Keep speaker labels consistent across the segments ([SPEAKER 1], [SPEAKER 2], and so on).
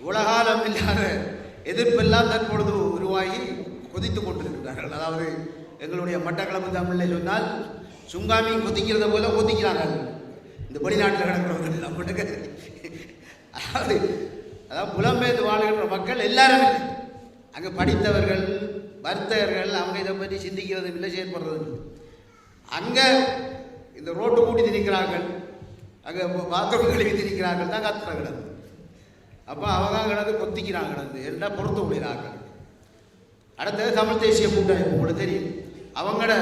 [SPEAKER 1] உலகாலம் இல்லாத எதிர்ப்பெல்லாம் தற்பொழுது உருவாகி கொதித்து கொண்டிருக்கிறார்கள். அதாவது எங்களுடைய மட்டக்களப்பு தமிழில் சொன்னால் சுங்காமி கொதிக்கிறத போல கொதிக்கிறார்கள். இந்த வெளிநாட்டில் கிடக்கிறவர்கள் நம்மளுக்கு அதாவது அதாவது புலம்பெயர்ந்து வாழ்கின்ற மக்கள் எல்லாரும் அங்கே படித்தவர்கள் வர்த்தகர்கள் அவங்க இதை பற்றி சிந்திக்கிறதும் இல்லை செயற்படுறதும் இல்லை. அங்கே இந்த ரோட்டு கூட்டி திணிக்கிறார்கள் அங்கே பாத்ரூம் கழுவி திணிக்கிறார்கள் தான் கத்துற கிடந்து அப்போ அவங்க கிடந்து கொத்திக்கிறாங்க கிடந்து எல்லாம் பொறுத்த முடிகிறார்கள் அடுத்தது தமிழ் தேசிய கூட்டமைப்பு உங்களுக்கு தெரியும். அவங்களோட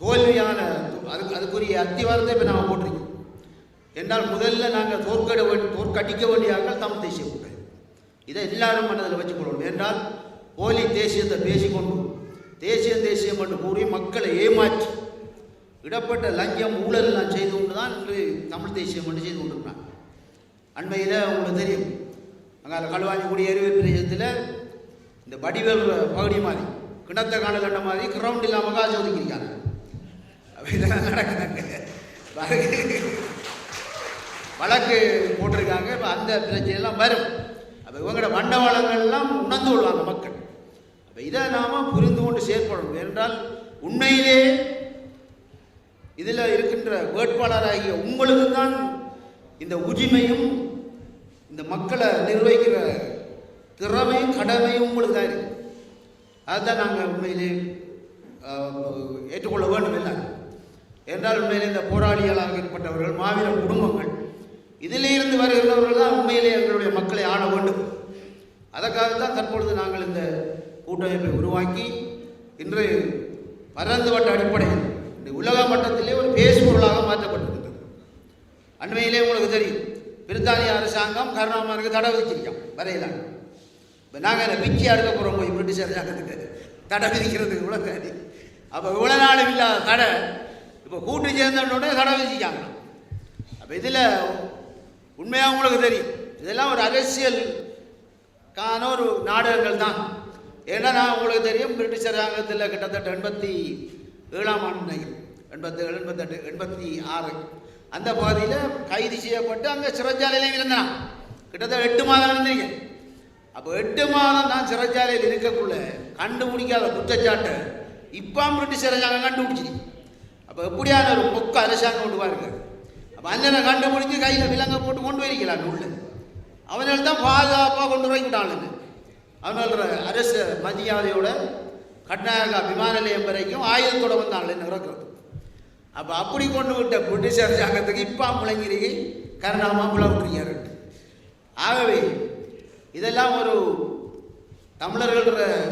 [SPEAKER 1] தோல்வியான அதுக்கு அதுக்குரிய அத்திவாரத்தை இப்போ நாங்கள் போட்டிருக்கோம். என்றால் முதல்ல நாங்கள் தோற்கட வேண்டி தோற்கடிக்க வேண்டியார்கள் தமிழ் தேசிய கூட்டமைப்பு இதை எல்லாரும் மனதில் வச்சுக்கொள்ளணும். என்றால் போலி தேசியத்தை பேசிக்கொண்டு தேசியம் தேசியம் என்று கூறி மக்களை ஏமாற்றி இடப்பட்ட லஞ்சம் ஊழல் நான் செய்து கொண்டு தான் இன்று தமிழ் தேசியம் என்று செய்து கொண்டிருக்கிறாங்க. அண்மையில் உங்களுக்கு தெரியும். அங்கே களுவாஞ்சிக்குடி எருவை பிரதேசத்தில் இந்த வடிவேல் பகுதி மாதிரி கிணத்த காணல் கண்ட மாதிரி கிரவுண்ட் இல்லாமல் காசு ஒதுக்கியிருக்காங்க. அப்படிதான் இதெல்லாம் நடக்குதாங்க வழக்கு வழக்கு போட்டிருக்காங்க. இப்போ அந்த பிரச்சனைலாம் வரும். அப்போ இவங்களோட மண்டவாளங்கள்லாம் உணர்ந்து கொள்வாங்க மக்கள். அப்போ இதை நாம் புரிந்து கொண்டு செயற்படணும். என்றால் உண்மையிலே இதில் இருக்கின்ற வேட்பாளராகிய உங்களுக்கு தான் இந்த உரிமையும் இந்த மக்களை நிர்வகிக்கிற திறமையும் கடமையும் உங்களுக்கு தான் இருக்கு. அதுதான் நாங்கள் உண்மையிலே ஏற்றுக்கொள்ள வேண்டும் இல்லை. என்றால் உண்மையிலே இந்த போராளிகளாக ஏற்பட்டவர்கள் மாவீர குடும்பங்கள் இதிலிருந்து வருகிறவர்கள் தான் உண்மையிலே எங்களுடைய மக்களை ஆள வேண்டும். அதற்காக தான் தற்பொழுது நாங்கள் இந்த கூட்டமைப்பை உருவாக்கி இன்று பரந்துவட்ட அடிப்படையில் இந்த உலக மட்டத்திலே ஒரு பேசு மாற்றப்பட்டிருக்கிறது அண்மையிலே உங்களுக்கு தெரியும் பிரித்தானிய கருணாமனுக்கு தடை விதிச்சிருக்கோம். வரையிலாங்க இப்போ நாங்கள் அதை பிச்சை அடுக்க போகிறோம் போய் பிரிட்டிஷ் அரசாங்கத்துக்கு தடை விதிக்கிறதுக்கு இவ்வளோ சரி அப்போ இவ்வளோ நாளும் இல்லாத தடை. இப்போ கூட்டு சேர்ந்தோடனே தடை விதிச்சிக்காங்க அப்போ இதில் உண்மையாக உங்களுக்கு தெரியும். இதெல்லாம் ஒரு அரசியல் கான ஒரு நாடகங்கள் தான். ஏன்னா நான் உங்களுக்கு தெரியும் பிரிட்டிஷ் அரசாங்கத்தில் கிட்டத்தட்ட எண்பத்தி ஏழாம் ஆண்டு எண்பத்தி ஏழு எண்பத்தெட்டு எண்பத்தி ஆறு. அந்த பகுதியில் கைது செய்யப்பட்டு அங்கே சிறைச்சாலையிலையும் இருந்தான் கிட்டத்தட்ட எட்டு மாதம் இருந்தீங்க அப்போ எட்டு மாதம் நான் சிறைச்சாலையில் இருக்கக்குள்ள கண்டுபிடிக்காத குற்றச்சாட்டை இப்போ பிரிட்டிஷ் அரசாங்கம் கண்டுபிடிச்சிருக்கு அப்போ எப்படியான ஒரு பொக்க அரசாங்கம் கொண்டு பாருங்க அப்போ அண்ணனை கண்டுபிடிச்சு கையில் விலங்க போட்டு கொண்டு போயிருக்கிறான் உள்ள அவனால் தான் பாதுகாப்பாக கொண்டு போய்விட்டாங்க அவனோட அரசு மரியாதையோட கர்நாடகா விமான நிலையம் வரைக்கும் ஆயுதத்தோட வந்தாங்க நிறக்கிறது அப்போ அப்படி கொண்டு விட்ட பிரிட்டிஷ் அரசாங்கத்துக்கு இப்போ முழங்கிறீங்க கருணாமா புலவிட்டுருக்காரு ஆகவே இதெல்லாம் ஒரு தமிழர்கள்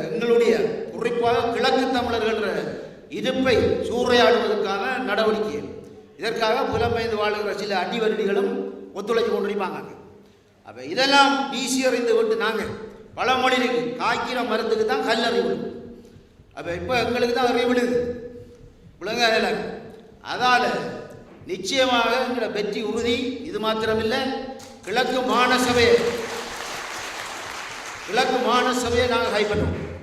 [SPEAKER 1] எங்களுடைய குறிப்பாக கிழக்கு தமிழர்கள் இருப்பை சூறையாடுவதற்கான நடவடிக்கை. இதற்காக புலம்பெயர்ந்து வாழ்கிற சில அடிவருடிகளும் ஒத்துழைச்சு கொண்டிருப்பாங்க அப்போ இதெல்லாம் வீசி எறிந்து விட்டு நாங்கள் பல இருக்கு காய்க்கிற மரத்துக்கு தான் கல் அறிவு அப்போ இப்போ எங்களுக்கு தான் அறிவு விழுது. விளங்க அதால் நிச்சயமாக எங்களோட வெற்றி உறுதி. இது மாத்திரமில்லை. கிழக்கு மாநசபையை கிழக்கு மாநசபையை நாங்கள் கைப்பற்றுவோம்